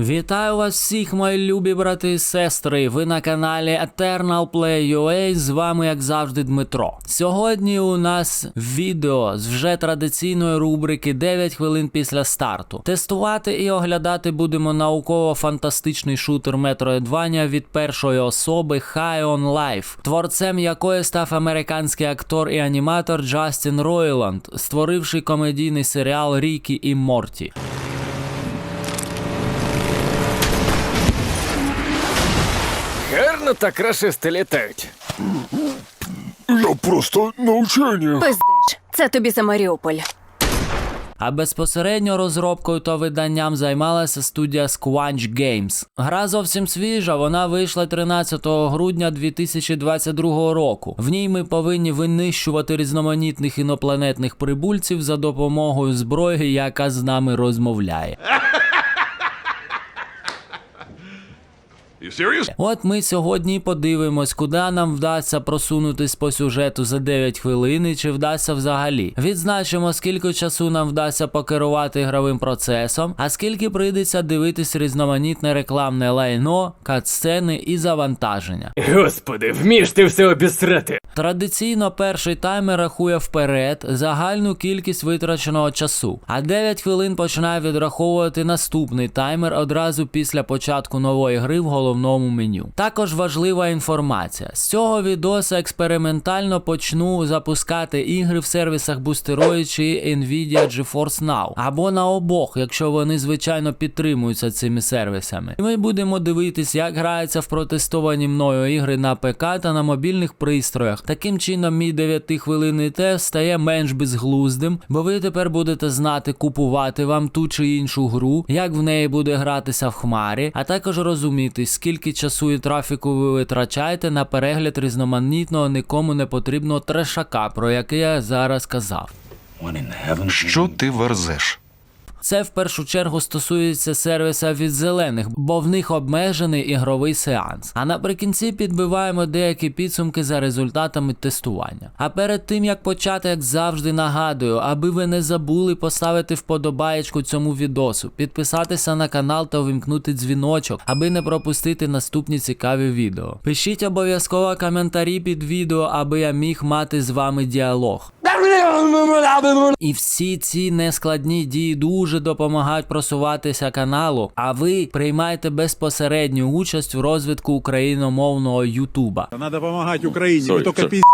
Вітаю вас всіх, мої любі брати і сестри. Ви на каналі Eternal Play UA, З вами, як завжди, Дмитро. Сьогодні у нас відео з вже традиційної рубрики 9 хвилин після старту. Тестувати і оглядати будемо науково-фантастичний шутер Metroidvania від першої особи High on Life, творцем якої став американський актор і аніматор Джастін Ройланд, створивши комедійний серіал Рікі і Морті. Так рашисти літають. Я просто навчання. Пиздиш, це тобі за Маріуполь. А безпосередньо розробкою та виданням займалася студія Squanch Games. Гра зовсім свіжа, вона вийшла 13 грудня 2022 року. В ній ми повинні винищувати різноманітних інопланетних прибульців за допомогою зброї, яка з нами розмовляє. От ми сьогодні подивимось, куди нам вдасться просунутись по сюжету за 9 хвилин, і чи вдасться взагалі. Відзначимо, скільки часу нам вдасться покерувати ігровим процесом, а скільки прийдеться дивитись різноманітне рекламне лайно, катсцени і завантаження. Господи, вмієш ти все обісрати. Традиційно перший таймер рахує вперед загальну кількість витраченого часу, а 9 хвилин починає відраховувати наступний таймер одразу після початку нової гри в головному меню. Також важлива інформація: з цього відоса експериментально почну запускати ігри в сервісах Boosteroid чи Nvidia GeForce Now, або на обох, якщо вони звичайно підтримуються цими сервісами. І ми будемо дивитись, як граються в протестовані мною ігри на ПК та на мобільних пристроях. Таким чином, мій 9-хвилинний тест стає менш безглуздим, бо ви тепер будете знати, купувати вам ту чи іншу гру, як в неї буде гратися в хмарі, а також розуміти, скільки часу і трафіку ви витрачаєте на перегляд різноманітного нікому не потрібного трешака, про який я зараз казав. Що ти верзеш? Це в першу чергу стосується сервіса від зелених, бо в них обмежений ігровий сеанс. А наприкінці підбиваємо деякі підсумки за результатами тестування. А перед тим як почати, як завжди нагадую, аби ви не забули поставити вподобаєчку цьому відосу, підписатися на канал та увімкнути дзвіночок, аби не пропустити наступні цікаві відео. Пишіть обов'язково коментарі під відео, аби я міг мати з вами діалог. І всі ці нескладні дії дуже допомагають просуватися каналу, а ви приймаєте безпосередню участь в розвитку україномовного Ютуба. Надо помогать Украине, Sorry, вы только sir. пиздите.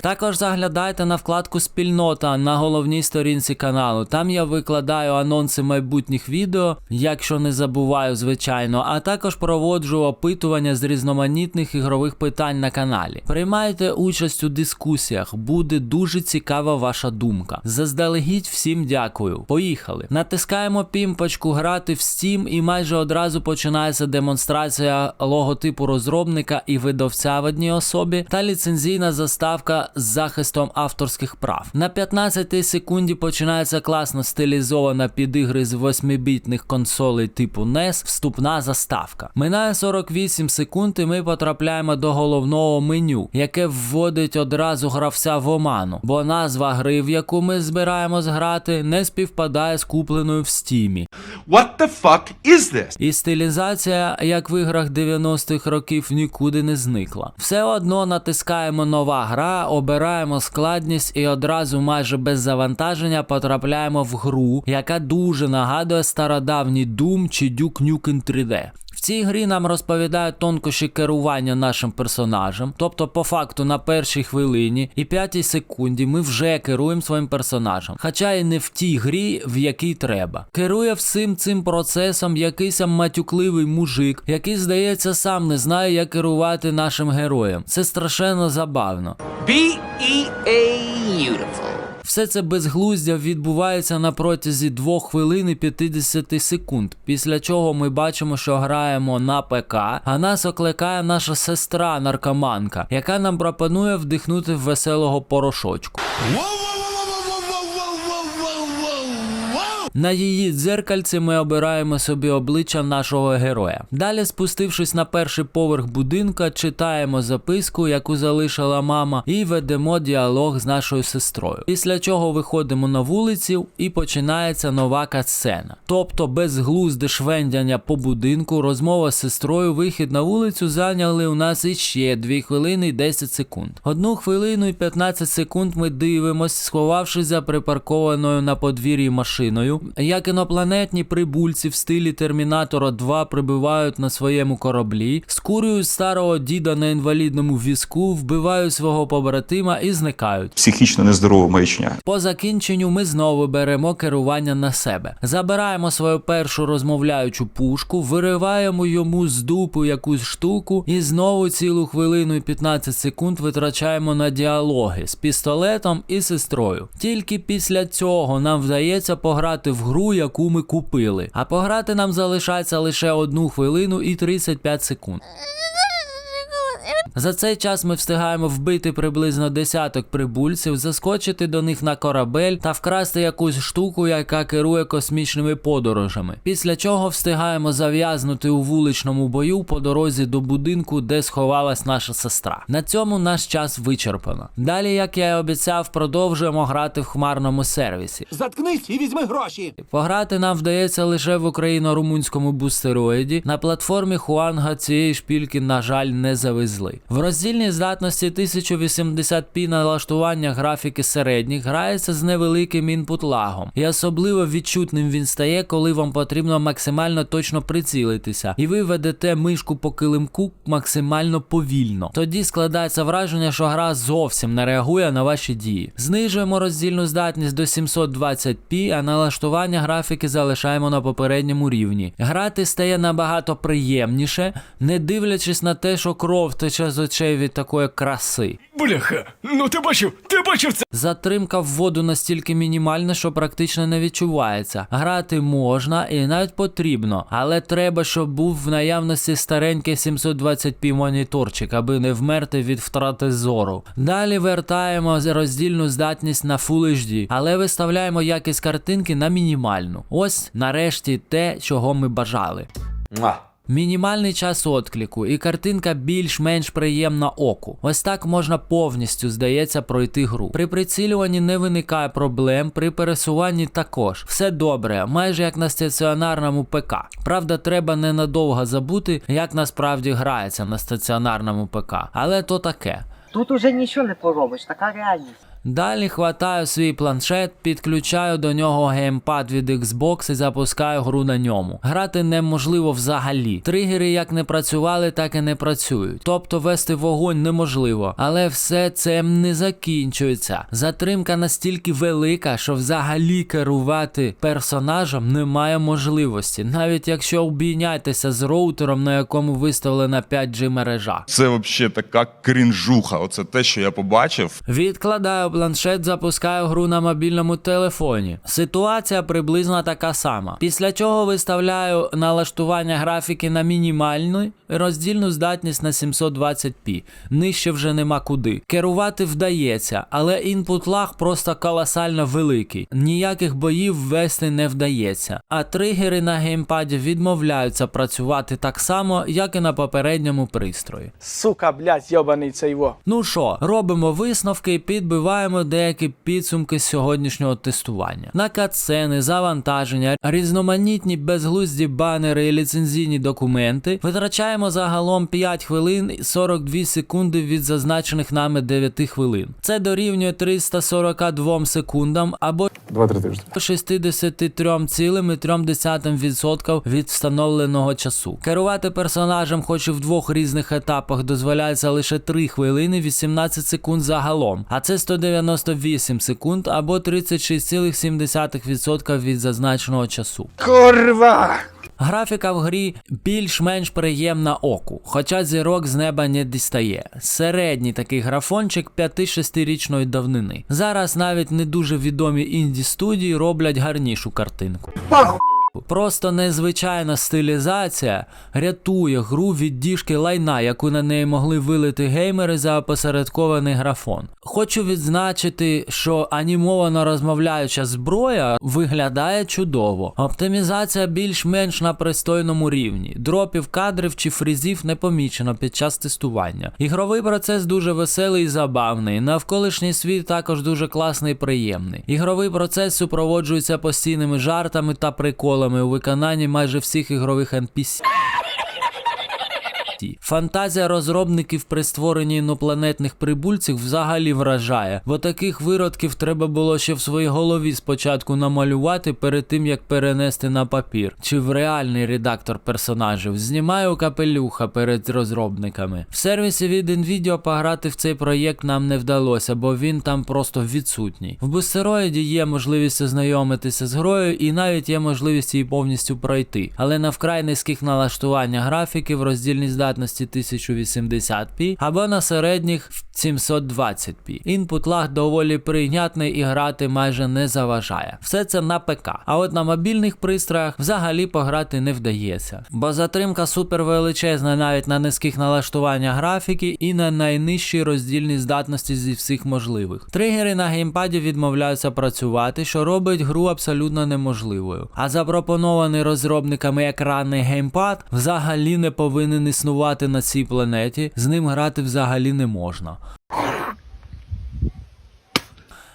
Також заглядайте на вкладку Спільнота на головній сторінці каналу. Там я викладаю анонси майбутніх відео, якщо не забуваю, звичайно, а також проводжу опитування з різноманітних ігрових питань на каналі. Приймайте участь у дискусіях, буде дуже цікава ваша думка. Заздалегідь всім дякую. Поїхали. Натискаємо пімпочку грати в Steam і майже одразу починається демонстрація логотипу розробника і видавця в одній особі та ліцензійна заставка з захистом авторських прав. На 15 секунді починається класно стилізована під ігри з 8-бітних консолей типу NES вступна заставка. Минає 48 секунд і ми потрапляємо до головного меню, яке вводить одразу гравця в оману, бо назва гри, в яку ми збираємось грати, не співпадає з купленою в стімі. What the fuck is this? І стилізація, як в іграх 90-х років, нікуди не зникла. Все одно натискаємо нова гра, обираємо складність і одразу майже без завантаження потрапляємо в гру, яка дуже нагадує стародавній Doom чи Duke Nukem 3D. В цій грі нам розповідають тонкощі керування нашим персонажем, тобто по факту на першій хвилині і п'ятій секунді ми вже керуємо своїм персонажем, хоча і не в тій грі, в якій треба. Керує всім цим процесом якийсь матюкливий мужик, який, здається, сам не знає, як керувати нашим героєм. Це страшенно забавно. B-E-A-Beautiful. Все це безглуздя відбувається на протязі 2 хвилин і 50 секунд, після чого ми бачимо, що граємо на ПК, а нас окликає наша сестра наркоманка, яка нам пропонує вдихнути веселого порошочку. На її дзеркальці ми обираємо собі обличчя нашого героя. Далі, спустившись на перший поверх будинка, читаємо записку, яку залишила мама, і ведемо діалог з нашою сестрою. Після чого виходимо на вулицю і починається нова катсцена. Тобто безглузде швендяння по будинку, розмова з сестрою, вихід на вулицю зайняли у нас іще 2 хвилини і 10 секунд. Одну хвилину і 15 секунд ми дивимось, сховавшись за припаркованою на подвір'ї машиною, як інопланетні прибульці в стилі Термінатора 2 прибувають на своєму кораблі, скурюють старого діда на інвалідному візку, вбивають свого побратима і зникають. психічно нездорова маячня. По закінченню ми знову беремо керування на себе. Забираємо свою першу розмовляючу пушку, вириваємо йому з дупу якусь штуку і знову цілу хвилину і 15 секунд витрачаємо на діалоги з пістолетом і сестрою. Тільки після цього нам вдається пограти в гру, яку ми купили. А пограти нам залишається лише одну хвилину і 35 секунд. За цей час ми встигаємо вбити приблизно десяток прибульців, заскочити до них на корабель та вкрасти якусь штуку, яка керує космічними подорожами. Після чого встигаємо зав'язнути у вуличному бою по дорозі до будинку, де сховалась наша сестра. На цьому наш час вичерпано. Далі, як я і обіцяв, продовжуємо грати в хмарному сервісі. Заткнись і візьми гроші. Пограти нам вдається лише в україно-румунському бустероїді. На платформі Хуанга цієї шпільки, на жаль, не завезли. В роздільній здатності 1080p налаштування графіки середніх грається з невеликим інпут лагом, і особливо відчутним він стає, коли вам потрібно максимально точно прицілитися, і ви ведете мишку по килимку максимально повільно. Тоді складається враження, що гра зовсім не реагує на ваші дії. Знижуємо роздільну здатність до 720p, а налаштування графіки залишаємо на попередньому рівні. Грати стає набагато приємніше, не дивлячись на те, що кров тече з очей від такої краси. Бляха, ну ти бачив, ти бачив це? Затримка в воду настільки мінімальна, що практично не відчувається. Грати можна і навіть потрібно, але треба, щоб був в наявності старенький 720p моніторчик, аби не вмерти від втрати зору. Далі вертаємо роздільну здатність на Full HD, але виставляємо якість картинки на мінімальну. Ось нарешті те, чого ми бажали. Мінімальний час откліку, і картинка більш-менш приємна оку. Ось так можна повністю, здається, пройти гру. При прицілюванні не виникає проблем, при пересуванні також. Все добре, майже як на стаціонарному ПК. Правда, треба ненадовго забути, як насправді грається на стаціонарному ПК. Але то таке. Тут уже нічого не поробиш, така реальність. Далі хватаю свій планшет, підключаю до нього геймпад від Xbox і запускаю гру на ньому. Грати неможливо взагалі. Тригери як не працювали, так і не працюють. Тобто вести вогонь неможливо. Але все це не закінчується. Затримка настільки велика, що взагалі керувати персонажем немає можливості, навіть якщо обійнятися з роутером, на якому виставлена 5G мережа. Це взагалі така крінжуха. Оце те, що я побачив. Відкладаю планшет, запускаю гру на мобільному телефоні. Ситуація приблизно така сама. Після чого виставляю налаштування графіки на мінімальну роздільну здатність на 720p. Нижче вже нема куди. Керувати вдається, але інпут лаг просто колосально великий. Ніяких боїв ввести не вдається. А тригери на геймпаді відмовляються працювати так само, як і на попередньому пристрої. Сука, блядь, йобаний цей во. Ну що, робимо висновки і підбиваємо деякі підсумки сьогоднішнього тестування. На катсцени, завантаження, різноманітні безглузді банери і ліцензійні документи витрачаємо загалом 5 хвилин і 42 секунди від зазначених нами 9 хвилин. Це дорівнює 342 секундам або 2-3 тижні. 63,3% від встановленого часу. Керувати персонажем, хоч і в двох різних етапах, дозволяється лише 3 хвилини 18 секунд загалом, а це 198 секунд або 36,7% від зазначеного часу. Курва! Графіка в грі більш-менш приємна оку, хоча зірок з неба не дістає. Середній такий графончик 5-6річної давнини. Зараз навіть не дуже відомі інді студії роблять гарнішу картинку. Просто незвичайна стилізація рятує гру від діжки лайна, яку на неї могли вилити геймери за опосередкований графон. Хочу відзначити, що анімовано розмовляюча зброя виглядає чудово. Оптимізація більш-менш на пристойному рівні. Дропів кадрів чи фрізів не помічено під час тестування. Ігровий процес дуже веселий і забавний. Навколишній світ також дуже класний і приємний. Ігровий процес супроводжується постійними жартами та приколами у виконанні майже всіх ігрових NPC. Фантазія розробників при створенні інопланетних прибульців взагалі вражає, бо таких виродків треба було ще в своїй голові спочатку намалювати перед тим як перенести на папір, чи в реальний редактор персонажів. Знімаю капелюха перед розробниками. В сервісі від Nvidia пограти в цей проєкт нам не вдалося, бо він там просто відсутній. В Бустероїді є можливість ознайомитися з грою і навіть є можливість її повністю пройти. Але на вкрай низьких налаштування графіки в роздільній здатності 1080p або на середніх 720p. Інпут лаг доволі прийнятний і грати майже не заважає. Все це на ПК. А от на мобільних пристроях взагалі пограти не вдається. Бо затримка супер величезна навіть на низьких налаштуваннях графіки і на найнижчій роздільній здатності зі всіх можливих. Тригери на геймпаді відмовляються працювати, що робить гру абсолютно неможливою. А запропонований розробниками екранний геймпад взагалі не повинен існувати на цій планеті, з ним грати взагалі не можна.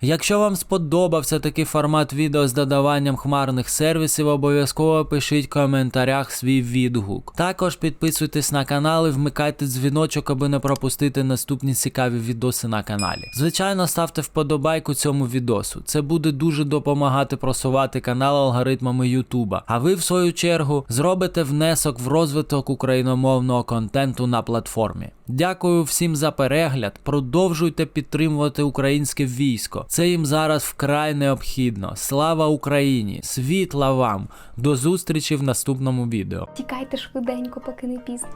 Якщо вам сподобався такий формат відео з додаванням хмарних сервісів, обов'язково пишіть в коментарях свій відгук. Також підписуйтесь на канал і вмикайте дзвіночок, аби не пропустити наступні цікаві відоси на каналі. Звичайно, ставте вподобайку цьому відосу. Це буде дуже допомагати просувати канал алгоритмами Ютуба. А ви, в свою чергу, зробите внесок в розвиток україномовного контенту на платформі. Дякую всім за перегляд. Продовжуйте підтримувати українське військо. Це їм зараз вкрай необхідно. Слава Україні! Світла вам! До зустрічі в наступному відео. Тікайте швиденько, поки не пізно.